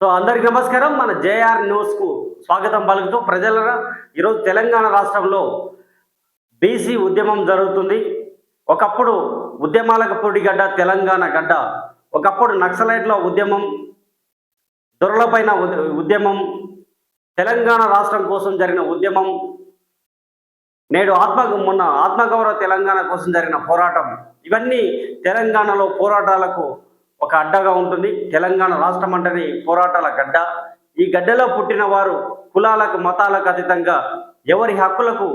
So అందరికి నమస్కారం. మన జేఆర్ న్యూస్కు స్వాగతం పలుకుతూ ప్రజల ఈరోజు తెలంగాణ రాష్ట్రంలో బీసీ ఉద్యమం జరుగుతుంది. ఒకప్పుడు ఉద్యమాలకు పొడిగడ్డ తెలంగాణ గడ్డ. ఒకప్పుడు నక్సలైట్ల ఉద్యమం దొరలపైన ఉద్యమం తెలంగాణ రాష్ట్రం కోసం జరిగిన ఉద్యమం నేడు ఆత్మ మొన్న ఆత్మగౌరవ తెలంగాణ కోసం జరిగిన పోరాటం. ఇవన్నీ తెలంగాణలో పోరాటాలకు ఒక అడ్డగా ఉంటుంది. తెలంగాణ రాష్ట్రం అంటేనే పోరాటాల గడ్డ. ఈ గడ్డలో పుట్టిన వారు కులాలకు మతాలకు అతీతంగా ఎవరి హక్కులకు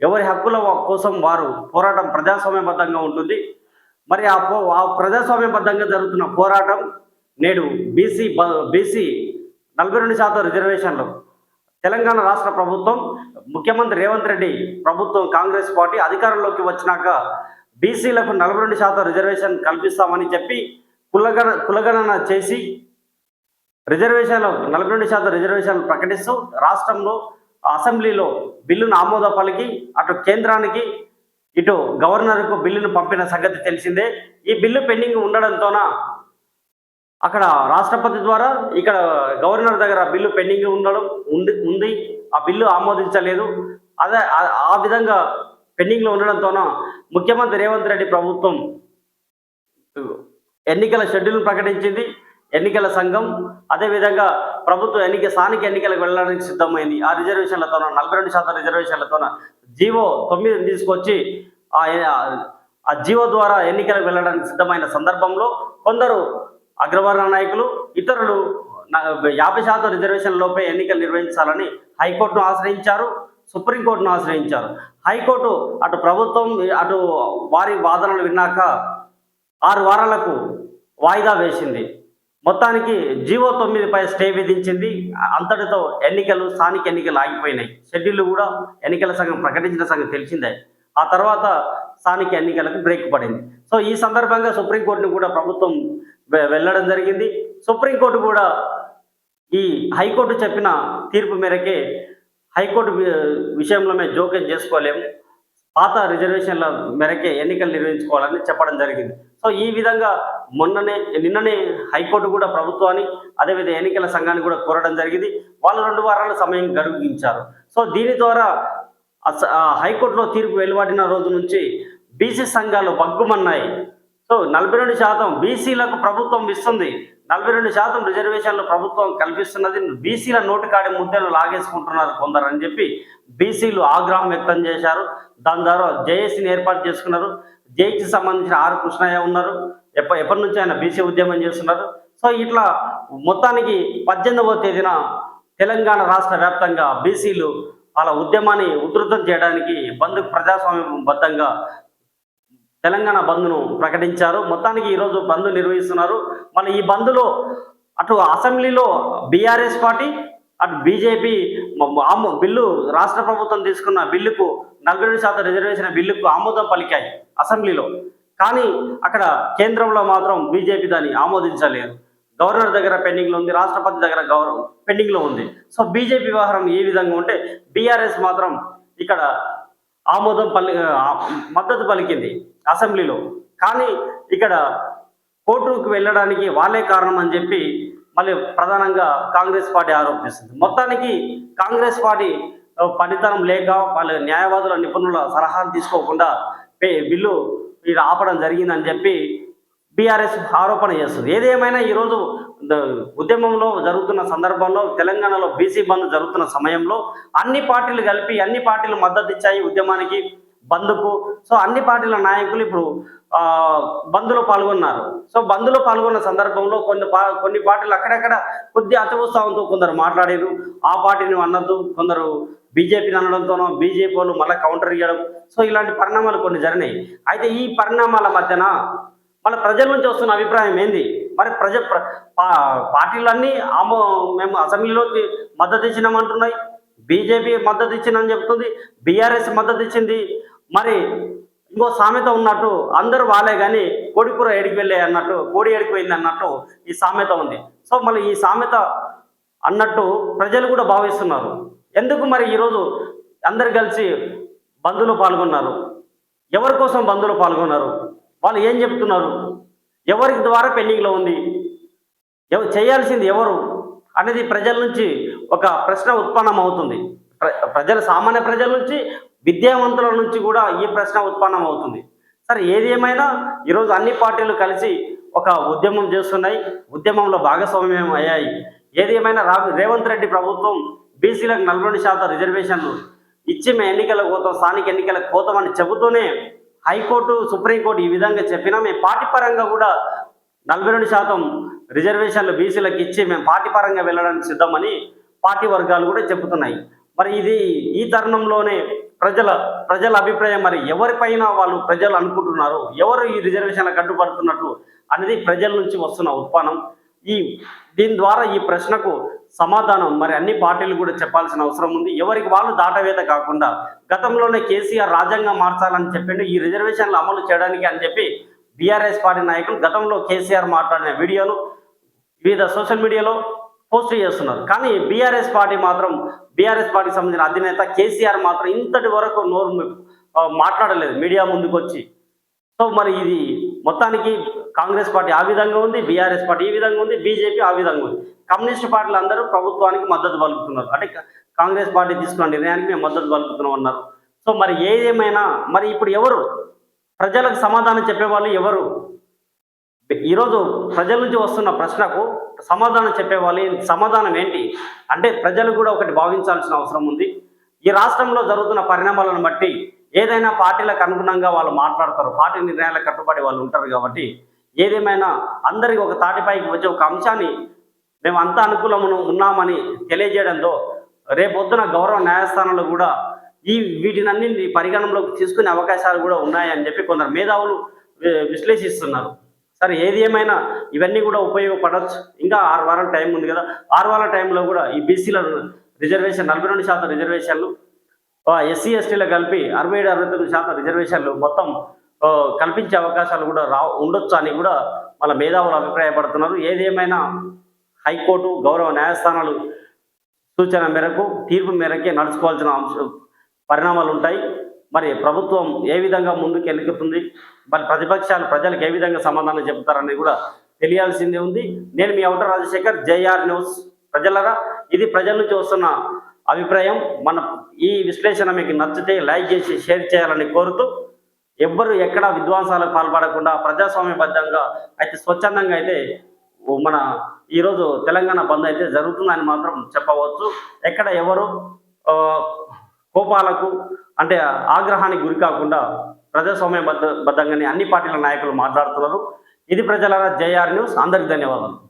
ఎవరి హక్కుల కోసం వారు పోరాటం ప్రజాస్వామ్యబద్ధంగా ఉంటుంది. మరి ఆ పో ఆ ప్రజాస్వామ్యబద్ధంగా జరుగుతున్న పోరాటం నేడు బీసీ బీసీ నలభై రెండు శాతం రిజర్వేషన్లు. తెలంగాణ రాష్ట్ర ప్రభుత్వం ముఖ్యమంత్రి రేవంత్ రెడ్డి ప్రభుత్వం కాంగ్రెస్ పార్టీ అధికారంలోకి వచ్చినాక బీసీలకు నలభై రెండు శాతం రిజర్వేషన్ కల్పిస్తామని చెప్పి కులగణ కులగణన చేసి రిజర్వేషన్లు నలభై రెండు శాతం రిజర్వేషన్లు ప్రకటిస్తూ రాష్ట్రంలో అసెంబ్లీలో బిల్లును ఆమోద పలికి అటు కేంద్రానికి ఇటు గవర్నర్కు బిల్లును పంపిన సంగతి తెలిసిందే. ఈ బిల్లు పెండింగ్ ఉండడంతోన అక్కడ రాష్ట్రపతి ద్వారా ఇక్కడ గవర్నర్ దగ్గర బిల్లు పెండింగ్ ఉండడం ఉంది ఉంది. ఆ బిల్లు ఆమోదించలేదు. అదే ఆ- ఆ విధంగా పెండింగ్లో ఉండడంతోన ముఖ్యమంత్రి రేవంత్ రెడ్డి ప్రభుత్వం ఎన్నికల షెడ్యూల్ ప్రకటించింది. ఎన్నికల సంఘం అదేవిధంగా ప్రభుత్వం ఎన్నిక స్థానిక ఎన్నికలకు వెళ్ళడానికి సిద్ధమైంది. ఆ రిజర్వేషన్లతోన నలభై రెండు శాతం రిజర్వేషన్లతోన జీవో తొమ్మిది తీసుకొచ్చి ఆ జీవో ద్వారా ఎన్నికలకు వెళ్ళడానికి సిద్ధమైన సందర్భంలో కొందరు అగ్రవర్ణ నాయకులు ఇతరులు యాభై శాతం రిజర్వేషన్ లోపే ఎన్నికలు నిర్వహించాలని హైకోర్టును ఆశ్రయించారు సుప్రీంకోర్టును ఆశ్రయించారు. హైకోర్టు అటు ప్రభుత్వం అటు వారి వాదనలు విన్నాక ఆరు వారాలకు వాయిదా వేసింది. మొత్తానికి జీవో తొమ్మిదిపై స్టే విధించింది. అంతటితో ఎన్నికలు స్థానిక ఎన్నికలు ఆగిపోయినాయి. షెడ్యూల్ కూడా ఎన్నికల సంఘం ప్రకటించిన సంఘం తెలిసిందే. ఆ తర్వాత స్థానిక ఎన్నికలకు బ్రేక్ పడింది. సో ఈ సందర్భంగా సుప్రీంకోర్టును కూడా ప్రభుత్వం వెళ్ళడం జరిగింది. సుప్రీంకోర్టు కూడా ఈ హైకోర్టు చెప్పిన తీర్పు మేరకే హైకోర్టు విషయంలో మేము జోక్యం చేసుకోలేము. పాత రిజర్వేషన్ల మేరకే ఎన్నికలు నిర్వహించుకోవాలని చెప్పడం జరిగింది. సో ఈ విధంగా మొన్ననే నిన్ననే హైకోర్టు కూడా ప్రభుత్వాన్ని అదేవిధంగా ఎన్నికల సంఘాన్ని కూడా కోరడం జరిగింది. వాళ్ళు రెండు వారాల సమయం గడువించారు సో దీని ద్వారా హైకోర్టులో తీర్పు వెలువడిన రోజు నుంచి బీసీ సంఘాలు బగ్గుమన్నాయి సో నలభై రెండు శాతం బీసీలకు ప్రభుత్వం ఇస్తుంది. నలభై రెండు శాతం రిజర్వేషన్లు ప్రభుత్వం కల్పిస్తున్నది. బీసీల నోటికాడి ముద్దలు లాగేసుకుంటున్నారు కొందరు అని చెప్పి బీసీలు ఆగ్రహం వ్యక్తం చేశారు. దాని ద్వారా జేఏసీని ఏర్పాటు చేసుకున్నారు. జేఏకి సంబంధించిన ఆర్ కృష్ణయ్య ఉన్నారు. ఎప్ప ఎప్పటి నుంచి ఆయన బీసీ ఉద్యమం చేస్తున్నారు. సో ఇట్లా మొత్తానికి పద్దెనిమిదవ తేదీన తెలంగాణ రాష్ట్ర వ్యాప్తంగా బీసీలు వాళ్ళ ఉద్యమాన్ని ఉధృతం చేయడానికి బంద్ ప్రజాస్వామ్యబద్ధంగా తెలంగాణ బంద్ను ప్రకటించారు. మొత్తానికి ఈరోజు బంద్ నిర్వహిస్తున్నారు. మళ్ళీ ఈ బంద్లో అటు అసెంబ్లీలో బీఆర్ఎస్ పార్టీ అటు బీజేపీ బిల్లు రాష్ట్ర ప్రభుత్వం తీసుకున్న బిల్లుకు నలభై శాతం రిజర్వేషన్ బిల్లుకు ఆమోదం పలికాయి అసెంబ్లీలో. కానీ అక్కడ కేంద్రంలో మాత్రం బీజేపీ దాన్ని ఆమోదించలేదు. గవర్నర్ దగ్గర పెండింగ్లో ఉంది రాష్ట్రపతి దగ్గర గౌరవం పెండింగ్లో ఉంది. సో బీజేపీ వ్యవహారం ఏ విధంగా ఉంటే బీఆర్ఎస్ మాత్రం ఇక్కడ ఆమోదం పలి మద్దతు పలికింది. అసెంబ్లీలో. కానీ ఇక్కడ కోర్టుకు వెళ్ళడానికి వాళ్ళే కారణం అని చెప్పి మళ్ళీ ప్రధానంగా కాంగ్రెస్ పార్టీ ఆరోపిస్తుంది మొత్తానికి కాంగ్రెస్ పార్టీ ఆ, పనితనం లేక వాళ్ళ న్యాయవాదుల నిపుణుల సలహాలు తీసుకోకుండా పే బిల్లు ఇది ఆపడం జరిగిందని చెప్పి బీఆర్ఎస్ ఆరోపణ చేస్తుంది. ఏదేమైనా ఈరోజు ఉద్యమంలో జరుగుతున్న సందర్భంలో తెలంగాణలో బీసీ బంద్ జరుగుతున్న సమయంలో అన్ని పార్టీలు కలిపి అన్ని పార్టీలు మద్దతు ఇచ్చాయి ఉద్యమానికి. బంద్కు సో అన్ని పార్టీల నాయకులు ఇప్పుడు బంద్లో పాల్గొన్నారు. సో బంద్లో పాల్గొన్న సందర్భంలో కొన్ని కొన్ని పార్టీలు అక్కడక్కడ కొద్ది అతి కొందరు మాట్లాడారు. ఆ పార్టీని అనొద్దు. కొందరు బీజేపీని అనడంతోనో బీజేపీ వాళ్ళు మళ్ళీ కౌంటర్ ఇవ్వడం సో ఇలాంటి పరిణామాలు కొన్ని జరిగినాయి. అయితే ఈ పరిణామాల మధ్యన మళ్ళీ ప్రజల నుంచి వస్తున్న అభిప్రాయం ఏంది? మరి ప్రజ పార్టీలన్నీ ఆమో మేము అసెంబ్లీలోకి మద్దతు ఇచ్చినామంటున్నాయి. బీజేపీ మద్దతు ఇచ్చిందని చెప్తుంది. బీఆర్ఎస్ మద్దతు ఇచ్చింది. మరి ఇంకో సామెత ఉన్నట్టు అందరూ వాళ్ళే కానీ కోడికూర ఎడికి వెళ్ళే అన్నట్టు కోడి ఏడికి పోయింది అన్నట్టు ఈ సామెత ఉంది. సో మళ్ళీ ఈ సామెత అన్నట్టు ప్రజలు కూడా భావిస్తున్నారు. ఎందుకు మరి ఈరోజు అందరు కలిసి బంధువులు పాల్గొన్నారు? ఎవరి కోసం బంధువులు పాల్గొన్నారు? వాళ్ళు ఏం చెప్తున్నారు? ఎవరి ద్వారా పెండింగ్లో ఉంది? ఎవ చేయాల్సింది ఎవరు? అనేది ప్రజల నుంచి ఒక ప్రశ్న ఉత్పన్నం అవుతుంది ప్ర- ప్రజల సామాన్య ప్రజల నుంచి విద్యావంతుల నుంచి కూడా ఈ ప్రశ్న ఉత్పన్నం అవుతుంది సరే ఏది ఏమైనా ఈరోజు అన్ని పార్టీలు కలిసి ఒక ఉద్యమం చేస్తున్నాయి. ఉద్యమంలో భాగస్వామ్యం అయ్యాయి. ఏది ఏమైనా రా రేవంత్ రెడ్డి ప్రభుత్వం బీసీలకు నలభై శాతం రిజర్వేషన్లు ఇచ్చి మేము ఎన్నికలకు పోతాం స్థానిక ఎన్నికలకు పోతామని చెబుతూనే హైకోర్టు సుప్రీంకోర్టు ఈ విధంగా చెప్పినా మేము పార్టీ పరంగా కూడా నలభై రెండు శాతం రిజర్వేషన్లు బీసీలకు ఇచ్చి మేము పార్టీ పరంగా వెళ్ళడానికి సిద్ధమని పార్టీ వర్గాలు కూడా చెబుతున్నాయి. మరి ఇది ఈ తరుణంలోనే ప్రజల ప్రజల అభిప్రాయం మరి ఎవరిపైన వాళ్ళు ప్రజలు అనుకుంటున్నారు ఎవరు ఈ రిజర్వేషన్లకు అడ్డుపడుతున్నట్టు అనేది ప్రజల నుంచి వస్తున్న ఉత్పానం. ఈ దీని ద్వారా ఈ ప్రశ్నకు సమాధానం మరి అన్ని పార్టీలు కూడా చెప్పాల్సిన అవసరం ఉంది. ఎవరికి వాళ్ళు దాటవేత కాకుండా గతంలోనే కేసీఆర్ రాజ్యాంగం మార్చాలని చెప్పిండు ఈ రిజర్వేషన్లు అమలు చేయడానికి అని చెప్పి బీఆర్ఎస్ పార్టీ నాయకులు గతంలో కేసీఆర్ మాట్లాడిన వీడియోను వివిధ సోషల్ మీడియాలో పోస్ట్ చేస్తున్నారు. కానీ బీఆర్ఎస్ పార్టీ మాత్రం బీఆర్ఎస్ పార్టీకి సంబంధించిన అధినేత కేసీఆర్ మాత్రం ఇంతటి వరకు నోరు మాట్లాడలేదు మీడియా ముందుకు వచ్చి సో మరి ఇది మొత్తానికి కాంగ్రెస్ పార్టీ ఆ విధంగా ఉంది బీఆర్ఎస్ పార్టీ ఈ విధంగా ఉంది బీజేపీ ఆ విధంగా ఉంది. కమ్యూనిస్ట్ పార్టీలు అందరూ ప్రభుత్వానికి మద్దతు పలుకుతున్నారు. అంటే కాంగ్రెస్ పార్టీ తీసుకున్న నిర్ణయానికి మేము మద్దతు పలుకుతున్నాం అన్నారు. సో మరి ఏదేమైనా మరి ఇప్పుడు ఎవరు? ప్రజలకు సమాధానం చెప్పేవాళ్ళు ఎవరు? ఈరోజు ప్రజల నుంచి వస్తున్న ప్రశ్నకు సమాధానం చెప్పేవాళ్ళు సమాధానం ఏంటి? అంటే ప్రజలు కూడా ఒకటి భావించాల్సిన అవసరం ఉంది. ఈ రాష్ట్రంలో జరుగుతున్న పరిణామాలను బట్టి ఏదైనా పార్టీలకు అనుగుణంగా వాళ్ళు మాట్లాడతారు. పార్టీ నిర్ణయాలకు కట్టుబడి వాళ్ళు ఉంటారు కాబట్టి ఏదేమైనా అందరికి ఒక తాటిపైకి వచ్చే ఒక అంశాన్ని మేము అంత అనుకూలమును ఉన్నామని తెలియజేయడంతో రేపొద్దున గౌరవ న్యాయస్థానంలో కూడా ఈ వీటినన్నింటినీ పరిగణనలోకి తీసుకునే అవకాశాలు కూడా ఉన్నాయని చెప్పి కొందరు మేధావులు విశ్లేషిస్తున్నారు. సరే ఏది ఏమైనా ఇవన్నీ కూడా ఉపయోగపడవచ్చు ఇంకా ఆరు వారాల టైం ఉంది కదా. ఆరు వారాల టైంలో కూడా ఈ బీసీల రిజర్వేషన్ నలభై రెండు శాతం రిజర్వేషన్లు ఎస్సీ ఎస్టీలో కలిపి అరవై ఏడు అరవై తొమ్మిది శాతం రిజర్వేషన్లు మొత్తం కల్పించే అవకాశాలు కూడా రా ఉండొచ్చు అని కూడా వాళ్ళ మేధావులు అభిప్రాయపడుతున్నారు. ఏదేమైనా హైకోర్టు గౌరవ న్యాయస్థానాలు సూచన మేరకు తీర్పు మేరకే నడుచుకోవాల్సిన అంశ పరిణామాలు ఉంటాయి. మరి ప్రభుత్వం ఏ విధంగా ముందుకు వెళ్ళుతుంది మరి ప్రతిపక్షాలు ప్రజలకు ఏ విధంగా సమాధానం చెబుతారని కూడా తెలియాల్సిందే ఉంది. నేను మీ అవుటర్ రాజశేఖర్ జేఆర్ న్యూస్. ప్రజలరా ఇది ప్రజల నుంచి వస్తున్న అభిప్రాయం. మన ఈ విశ్లేషణ మీకు నచ్చితే లైక్ చేసి షేర్ చేయాలని కోరుతూ ఎవ్వరు ఎక్కడ విద్వాంసాలకు పాల్పడకుండా ప్రజాస్వామ్యబద్ధంగా అయితే స్వచ్ఛందంగా అయితే మన ఈరోజు తెలంగాణ బంద్ అయితే జరుగుతుందని మాత్రం చెప్పవచ్చు. ఎక్కడ ఎవరు కోపాలకు అంటే ఆగ్రహానికి గురి కాకుండా ప్రజాస్వామ్య బద్ద బద్దంగానే అన్ని పార్టీల నాయకులు మాట్లాడుతున్నారు. ఇది ప్రజల జేఆర్ న్యూస్. అందరికి ధన్యవాదాలు.